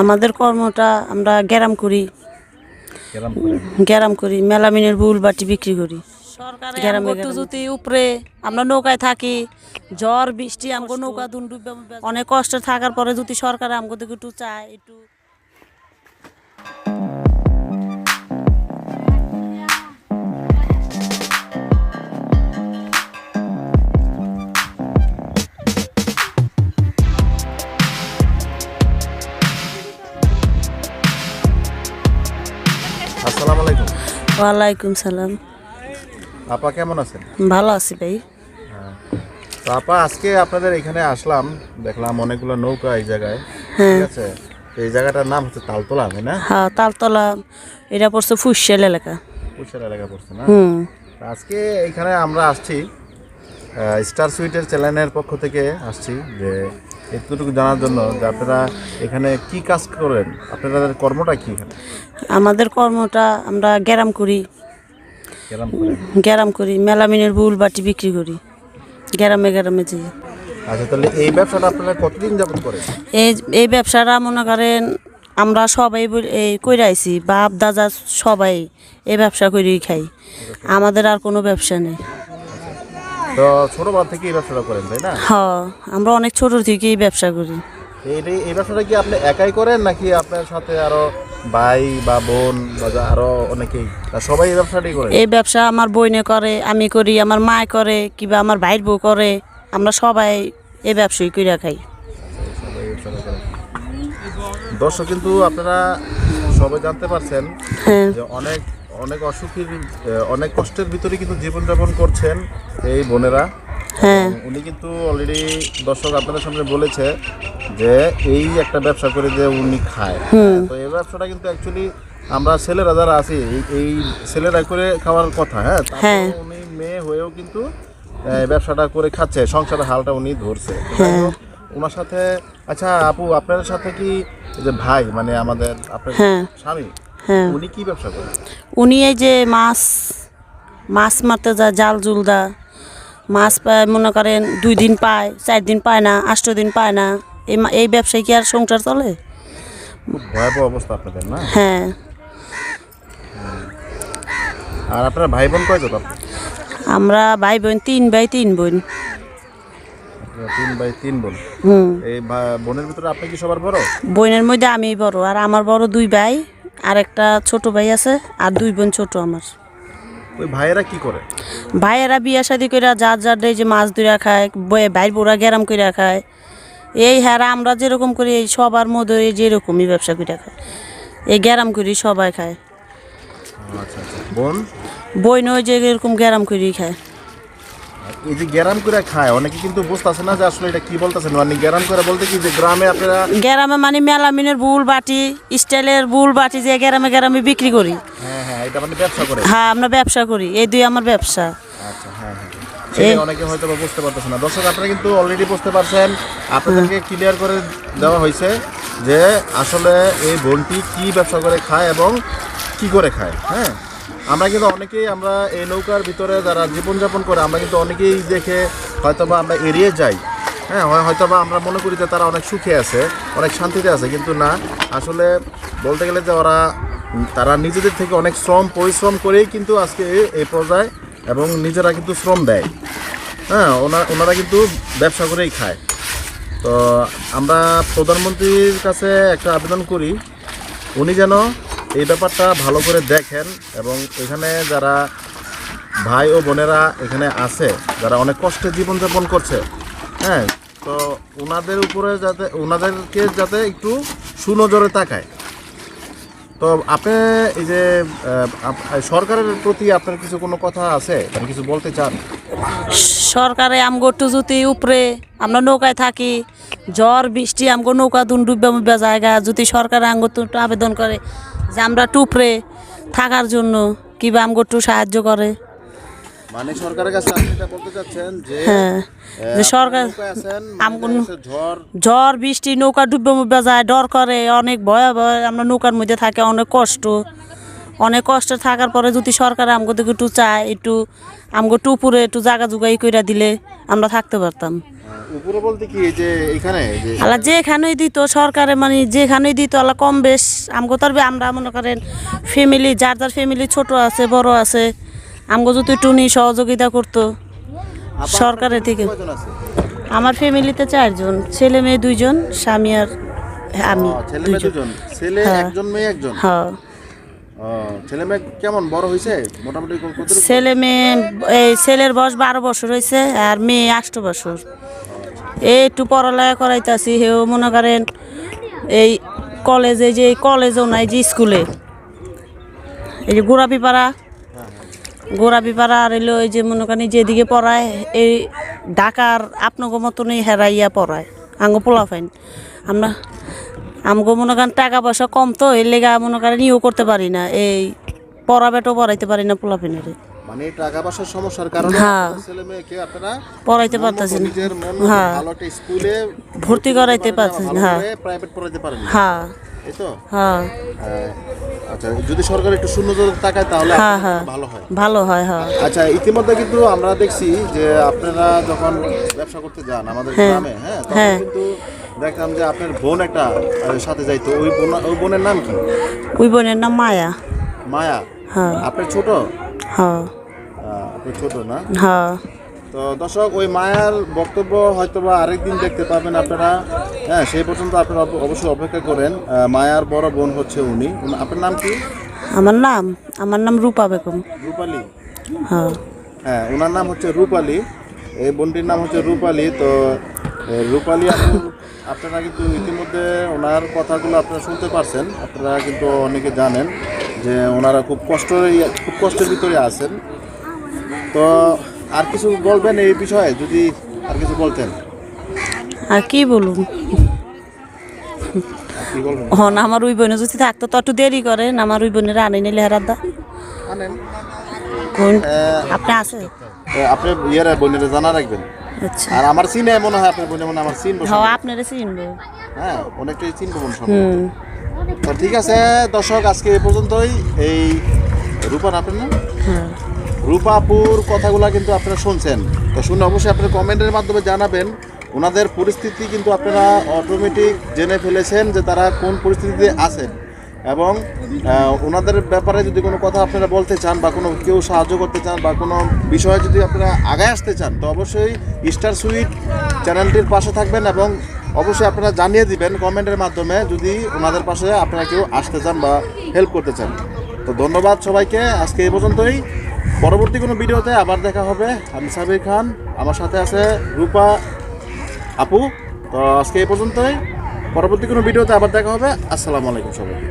আমাদের কর্মটা আমরা গ্যারাম করি। গ্যারাম করি। মেলামিনের বুল বাটি বিক্রি করি। যদি উপরে আমরা নৌকায় থাকি ঝড় বৃষ্টি আমগো নৌকা দুন ডুববে অনেক কষ্ট থাকার পরে যদি সরকার আমগো একটু চায় একটু ওয়ালাইকুম সালাম। আপা কেমন আছেন? ভালো আছি ভাই। তো আপা আজকে আপনাদের এখানে আসলাম দেখলাম অনেকগুলো নৌকা এই জায়গায় হ্যাঁ। ঠিক আছে? এই জায়গাটার নাম হচ্ছে তালতলা তাই না? হ্যাঁ তালতলা এটা পড়ছে ফুসেল এলাকা। কুশার এলাকা পড়ছে না? হুম। আজকে এখানে আমরা আসছি স্টার সুইটের চ্যানেলের পক্ষ থেকে আসছি যে এতটুকু জানার জন্য যে আপনারা এখানে কি কাজ করেন আপনাদের কর্মটা কি এখানে? আমাদের কর্মটা আমরা গ্যারাম করি। করেন গ্যারাম করি মেলামিনের বুল বাটি বিক্রি করি। গ্যারামে গ্যারামে যেয়ে আচ্ছা তাহলে এই ব্যবসাটা আপনারা কতদিন যাবত করেন? এই এই ব্যবসাটা মনে করেন আমরা সবাই এই কইরা আইছি বাপ দাদা সবাই এই ব্যবসা করেই খাই। আমাদের আর কোনো ব্যবসা নেই। তো ছোটবেলা থেকে এই ব্যবসাটা করেন তাই না? হ আমরা অনেক ছোট থেকেই ব্যবসা করি। এই এই ব্যবসাটা কি আপনি একাই করেন নাকি আপনার সাথে আরও ভাই বা বোন বা আরও অনেকেই? সবাই এই ব্যবসাটাই করে? এই ব্যবসা আমার বইনে করে আমি করি আমার মা করে কিবা আমার ভাইয়ের বউ করে আমরা সবাই এই ব্যবসায়ী কইরা খাই। করে। দর্শক কিন্তু আপনারা সবাই জানতে পারছেন হ্যাঁ। যে অনেক অনেক অসুখের অনেক কষ্টের ভিতরে কিন্তু জীবনযাপন করছেন এই বোনেরা। হ্যাঁ। উনি কিন্তু অলরেডি দর্শক আপনাদের সামনে বলেছে যে এই একটা ব্যবসা করে যে উনি খায়। তো এই ব্যবসাটা কিন্তু অ্যাকচুয়ালি আমরা ছেলেরা যারা আছি এই- ছেলেরা করে খাওয়ার কথা হ্যাঁ? হ্যাঁ। উনি মেয়ে হয়েও কিন্তু ব্যবসাটা করে খাচ্ছে সংসারের হালটা উনি ধরছে। হোক, ওনার সাথে আচ্ছা আপু আপনার সাথে কি যে ভাই মানে আমাদের আপনার হ্যাঁ। স্বামী হ্যাঁ। উনি কি ব্যবসা করেন? উনি এই যে মাছ মাছ মারতে যায় জাল জুল দা মাছ পায় মনে করেন দুই দিন পায় চার দিন পায় না আষ্ট দিন পায় না। এই এই ব্যবসায় কি আর সংসার চলে? ভয়াবহ অবস্থা আপনাদের না? হ্যাঁ। আর আপনার ভাই বোন কয় যত আপনি আমরা ভাই বোন তিন ভাই তিন বোন। তিন ভাই তিন বোন। হুম। এই বোনের ভিতরে আপনি কি সবার বড়? বোনের মধ্যে আমি বড় আর আমার বড় দুই ভাই। আর একটা ছোট ভাই আছে আর দুই বোন ছোট আমার। ওই ভাইয়েরা কি করে? ভাইয়েরা বিয়া শাদি করে যার যার এই যে মাছ ধরে খায় বয়ে ভাই বোরা গ্যারাম করে খায়। এই হ্যারা আমরা যেরকম করি এই সবার মধ্যে এই যেরকমই ব্যবসা করে খায়। এই গ্যারাম করি সবাই খায়। আচ্ছা আচ্ছা। বোন? বই নয় যে এরকম গ্যারাম করেই খায়। এই যে গ্যারাম করে খায় অনেকে কিন্তু বুঝতেছে না যে আসলে এটা কি বলতেছেন মানে গ্যারাম করে বলতে কি যে গ্রামে আপনারা গ্যারামে মানে মেলামিনের বুল বাটি স্টাইলের বুল বাটি যে গ্যারামে গ্যারামে বিক্রি করি। হ্যাঁ হ্যাঁ এটা মানে ব্যবসা করে। হ্যাঁ আমরা ব্যবসা করি এই দুই আমার ব্যবসা। আচ্ছা হ্যাঁ হ্যাঁ। অনেকে হয়তো বুঝতে পারতেছে না। দর্শক আপনারা কিন্তু অলরেডি বুঝতে পারছেন আপনাদেরকে ক্লিয়ার করে দেওয়া হয়েছে যে আসলে এই বোনটি কি ব্যবসা করে খায় এবং কি করে খায় হ্যাঁ? আমরা কিন্তু অনেকেই আমরা এই নৌকার ভিতরে যারা জীবনযাপন করে, আমরা কিন্তু অনেকেই দেখে হয়তো বা আমরা এড়িয়ে যাই। হ্যাঁ হয়- হয়তো বা আমরা মনে করি যে তারা অনেক সুখে আছে, অনেক শান্তিতে আছে, কিন্তু না। আসলে বলতে গেলে যে ওরা, তারা নিজেদের থেকে অনেক শ্রম, পরিশ্রম করেই কিন্তু আজকে এই- পর্যায়ে এবং নিজেরা কিন্তু শ্রম দেয়। হ্যাঁ ওনা- ওনারা কিন্তু ব্যবসা করেই খায়। তো আমরা প্রধানমন্ত্রীর কাছে একটা আবেদন করি, উনি যেন এই ব্যাপারটা ভালো করে দেখেন এবং এখানে যারা ভাই ও বোনেরা এখানে আছে, যারা অনেক কষ্টে জীবনযাপন করছে হ্যাঁ তো ওনাদের উপরে যাতে ওনাদেরকে যাতে একটু সুনজরে তাকায়। তো আপনি এই যে সরকারের প্রতি আপনার কিছু কোনো কথা আছে? আপনি কিছু বলতে চান? সরকারে আমগো একটু যদি উপরে আমরা নৌকায় থাকি, ঝড়, বৃষ্টি, আমগো নৌকা দুন ডুববে মুববে জায়গা, যদি সরকারে আমগো আবেদন করে যে আমরা একটু উপরে থাকার জন্য কিবা আমগো একটু সাহায্য করে। মানে সরকারের কাছে আপনি এটা বলতে চাচ্ছেন যে হ্যাঁ যে সরকার আছেন, আমগো মানে ঝড়। ঝড় বৃষ্টি নৌকা ডুববে মুববে যায় ডর করে অনেক ভয় ভয় আমরা নৌকার মধ্যে থাকে অনেক কষ্ট। অনেক কষ্ট থাকার পরে যদি সরকার আমগো একটু চায় একটু আমগো টুপুরে একটু জায়গা জুগাই কইরা দিলে আমরা থাকতে পারতাম। উপরে বলতে কি যে এখানে যে আল্লাহ যেখানেই দিত সরকারে মানে যেখানেই দিত আল্লাহ কম বেশ। আমগো তার আমরা মনে করেন ফ্যামিলি যার যার ফ্যামিলি ছোট আছে বড় আছে আমগো যদি টুনি সহযোগিতা করতো সরকারের থেকে আমার ফ্যামিলিতে চারজন ছেলে মেয়ে দুইজন স্বামী আর আমি। ছেলে মেয়ে দুইজন। দুজন ছেলে হ্যাঁ। একজন মেয়ে একজন? হ্যাঁ। ছেলে মেয়ে কেমন বড় হয়েছে মোটামুটি ছেলে মেয়ে এই ছেলের বয়স বারো বছর হয়েছে আর মেয়ে আষ্ট বছর। একটু পড়ালেখা করাইতাছি, হেও মনে করেন এই কলেজে যে, কলেজেও নাই যে স্কুলে। এই যে গোড়াপিপাড়া গোড়াপিপাড়া আর এলো এই যে মনে করেন যেদিকে পড়ায়, এই ঢাকার আপনাকে মতনই হেরাইয়া পড়ায় আঙ্গ পোলা ফাইন আমরা, আমগো মনে করেন টাকা পয়সা কম তো, এর লেগা মনে করেন ইও করতে পারি না, এই পড়াবেটাও পড়াইতে পারি না মানে টাকা পয়সার সমস্যার কারণে হ্যাঁ। ছেলে মেয়েকে আপনারা পড়াইতে পারতেছি মতো না নিজের মন হ্যাঁ। ভালো একটা স্কুলে ভর্তি করাইতে হ্যাঁ। প্রাইভেট পড়াইতে পারেন হ্যাঁ এই তো। আচ্ছা যদি সরকার একটু শূন্য তাকায় তাহলে হ্যাঁ। ভালো হয় ভালো হয় হ্যাঁ আচ্ছা ইতিমধ্যে কিন্তু আমরা দেখছি যে আপনারা যখন ব্যবসা করতে যান আমাদের। গ্রামে হ্যাঁ তখন হ্যাঁ। কিন্তু দেখলাম যে আপনার বোন একটা সাথে যাইতো ওই বোন ওই বোনের নাম কি ওই বোনের নাম মায়া মায়া? হ্যাঁ। আপনার ছোট? হ্যাঁ। আপনি ছোট না? হ্যাঁ। তো দর্শক ওই মায়ার বক্তব্য হয়তো বা আরেকদিন দেখতে পাবেন আপনারা। হ্যাঁ সেই পর্যন্ত আপনারা অবশ্যই অপেক্ষা করেন। মায়ার বড় বোন হচ্ছে উনি। আপনার নাম কি? আমার নাম? আমার নাম রূপা বেগম। রূপালী। হ্যাঁ। হ্যাঁ ওনার নাম হচ্ছে রূপালী। এই বোনটির নাম হচ্ছে রূপালী। তো রূপালী আপনারা কিন্তু ইতিমধ্যে ওনার কথাগুলো আপনারা শুনতে পারছেন। আপনারা কিন্তু অনেকে জানেন। যে ওনারা খুব কষ্ট খুব কষ্টের ভিতরে আছেন। তো আর কিছু বলবেন এই বিষয়ে? যদি আর কিছু বলতেন। আর কি বলুন হন আমার ওই বোনে যদি থাকতো তো একটু দেরি করেন আমার ওই বোনের আনি নিলে হেরাদা দা। আপনি আছে? আপনি ইয়ের বোনের জানা রাখবেন। আচ্ছা। আর আমার চিনে মনে হয় আপনার বোনে মনে আমার চিনবো হ্যাঁ আপনারা হ্যাঁ অনেকটাই চিনবো সব। হুম। তো ঠিক আছে দর্শক আজকে এ পর্যন্তই। এই রূপার আপনার না? হ্যাঁ। রূপাপুর কথাগুলো কিন্তু আপনারা শুনছেন। তো শুনে অবশ্যই আপনারা কমেন্টের মাধ্যমে জানাবেন ওনাদের পরিস্থিতি কিন্তু আপনারা অটোমেটিক জেনে ফেলেছেন যে তারা কোন পরিস্থিতিতে আছেন। এবং ওনাদের ব্যাপারে যদি কোনো কথা আপনারা বলতে চান বা কোনো কেউ সাহায্য করতে চান বা কোনো বিষয়ে যদি আপনারা আগায় আসতে চান তো অবশ্যই স্টার সুইট চ্যানেলটির পাশে থাকবেন এবং অবশ্যই আপনারা জানিয়ে দিবেন কমেন্টের মাধ্যমে যদি ওনাদের পাশে আপনারা কেউ আসতে চান বা হেল্প করতে চান। তো ধন্যবাদ সবাইকে, আজকে এই পর্যন্তই। পরবর্তী কোনো ভিডিওতে আবার দেখা হবে। আমি সাবির খান, আমার সাথে আছে রূপা আপু। তো আজকে এই পর্যন্তই। পরবর্তী কোনো ভিডিওতে আবার দেখা হবে। আসসালামু আলাইকুম সবাইকে।